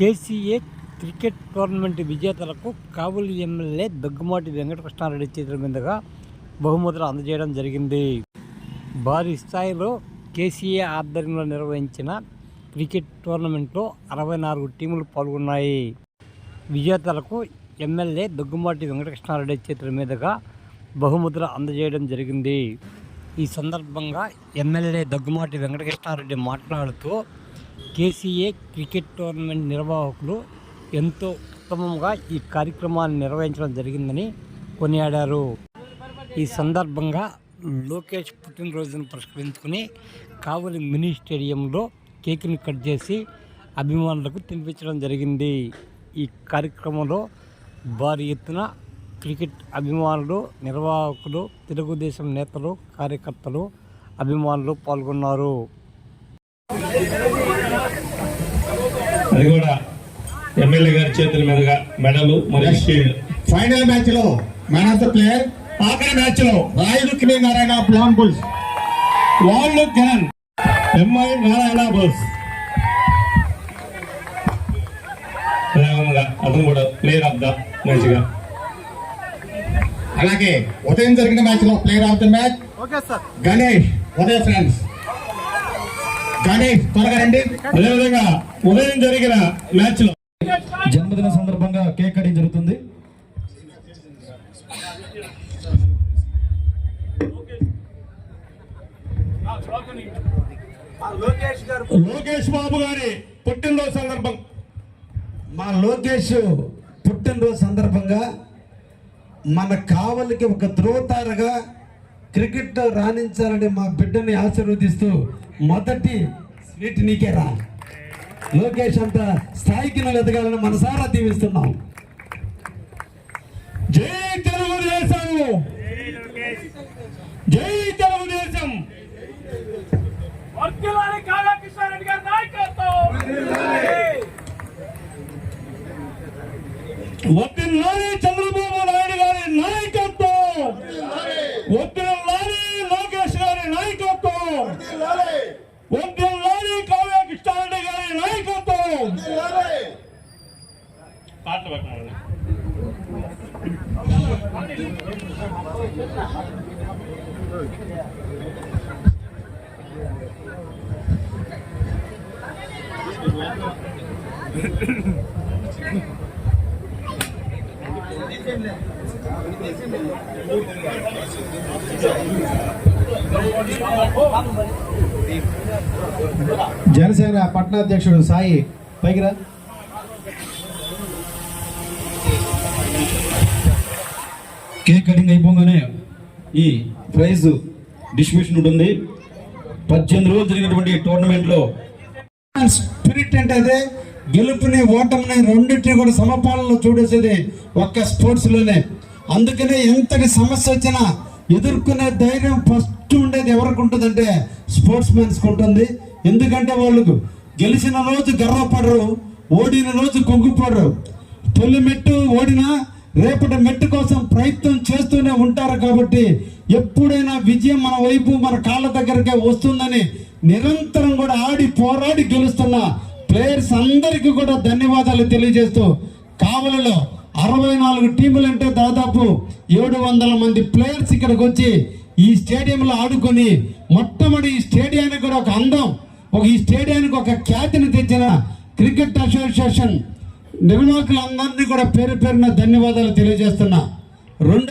KCA cricket tournament విజేతలకు కావలి MLA Daggumati Venkatakrishna Reddy చేతుల మీదుగా బహుమతులు అందజేయడం జరిగింది. భారీ స్థాయిలో కేసీఏ ఆధ్వర్యంలో నిర్వహించిన క్రికెట్ టోర్నమెంట్లో అరవై నాలుగు టీములు పాల్గొన్నాయి. విజేతలకు ఎమ్మెల్యే దగ్గుమాటి వెంకటకృష్ణారెడ్డి చేతుల మీదుగా బహుమతులు అందజేయడం జరిగింది. ఈ సందర్భంగా ఎమ్మెల్యే దగ్గుమాటి వెంకటకృష్ణారెడ్డి మాట్లాడుతూ కేసీఏ క్రికెట్ టోర్నమెంట్ నిర్వాహకులు ఎంతో ఉత్తమంగా ఈ కార్యక్రమాన్ని నిర్వహించడం జరిగిందని కొనియాడారు. ఈ సందర్భంగా లోకేష్ పుట్టినరోజును పురస్కరించుకుని కావలి మినీ స్టేడియంలో కేక్ను కట్ చేసి అభిమానులకు తినిపించడం జరిగింది. ఈ కార్యక్రమంలో భారీ ఎత్తున క్రికెట్ అభిమానులు నిర్వాహకులు తెలుగుదేశం నేతలు కార్యకర్తలు అభిమానులు పాల్గొన్నారు. అది కూడా ఎమ్మెల్యే గారి చేతుల మీదుగా మెడలు మరియు షీల్డ్. ఫైనల్ మ్యాచ్లో మ్యాన్ ఆఫ్ ద ప్లేయర్ ఆఖరి మ్యాచ్లో రాయుడు కిలి నారాయణ ప్లాన్ బుల్స్ వాళ్ళు కెనన్ ఎంఐ నారాయణ అదేవిధంగా అతను కూడా ప్లేయర్ ఆఫ్ ద మ్యాచ్గా అలాగే ఉదయం జరిగిన మ్యాచ్లో player of the match Ganesh Uday friends కానీ త్వరగా రండి. అదేవిధంగా ఉదయం జరిగిన మ్యాచ్లో జన్మదిన సందర్భంగా కేక్ కటింగ్ జరుగుతుంది. లోకేష్ బాబు గారి పుట్టినరోజు సందర్భం. మా లోకేష్ పుట్టినరోజు సందర్భంగా మన కావలికి ఒక ధ్రువతారగా క్రికెట్ రాణించాలని మా బిడ్డని ఆశీర్వదిస్తూ మొదటి స్వీట్ నీకే రా. లోకేష్ అంత స్థాయికి నువ్వు ఎదగాలని మనసారా దీవిస్తున్నాం. జై తెలుగుదేశం. జై తెలుగుదేశం. వద్దిల్లాలి చంద్రబాబు నాయుడు గారి నాయకత్వం. పాటలు పెట్టండి జనసేన పట్టణాధ్యక్షుడు సాయి పైకి కేక్ కటింగ్ అయిపోగానే ఈ ప్రైజ్ డిస్ట్రిబ్యూషన్ ఉంటుంది. పద్దెనిమిది రోజులు జరిగినటువంటి టోర్నమెంట్లో స్పిరిట్ అంటే అదే గెలుపుని ఓటమిని రెండింటిని కూడా సమపాలనలో చూడేసేది ఒక్క స్పోర్ట్స్లోనే. అందుకనే ఎంతటి సమస్య వచ్చినా ఎదుర్కొనే ధైర్యం ఫస్ట్ ఉండేది ఎవరికి ఉంటుందంటే స్పోర్ట్స్ మెన్స్కి ఉంటుంది. ఎందుకంటే వాళ్ళకు గెలిచిన రోజు గర్వపడరు ఓడిన రోజు కుంగిపోడరు. తొలి మెట్టు ఓడినా రేపటి మెట్టు కోసం ప్రయత్నం చేస్తూనే ఉంటారు కాబట్టి ఎప్పుడైనా విజయం మన వైపు మన కాళ్ళ దగ్గరకే వస్తుందని నిరంతరం కూడా ఆడి పోరాడి గెలుస్తున్న ప్లేయర్స్ అందరికీ కూడా ధన్యవాదాలు తెలియజేస్తూ కావలలో అరవై నాలుగు టీములు అంటే దాదాపు ఏడు వందల మంది ప్లేయర్స్ ఇక్కడికి వచ్చి ఈ స్టేడియంలో ఆడుకొని మొట్టమొదటి ఈ స్టేడియానికి కూడా ఒక అందం ఒక ఈ స్టేడియానికి ఒక ఖ్యాతిని తెచ్చిన క్రికెట్ అసోసియేషన్ నిర్వాహకులందరినీ కూడా పేరు పేరున ధన్యవాదాలు తెలియజేస్తున్నా. రెండు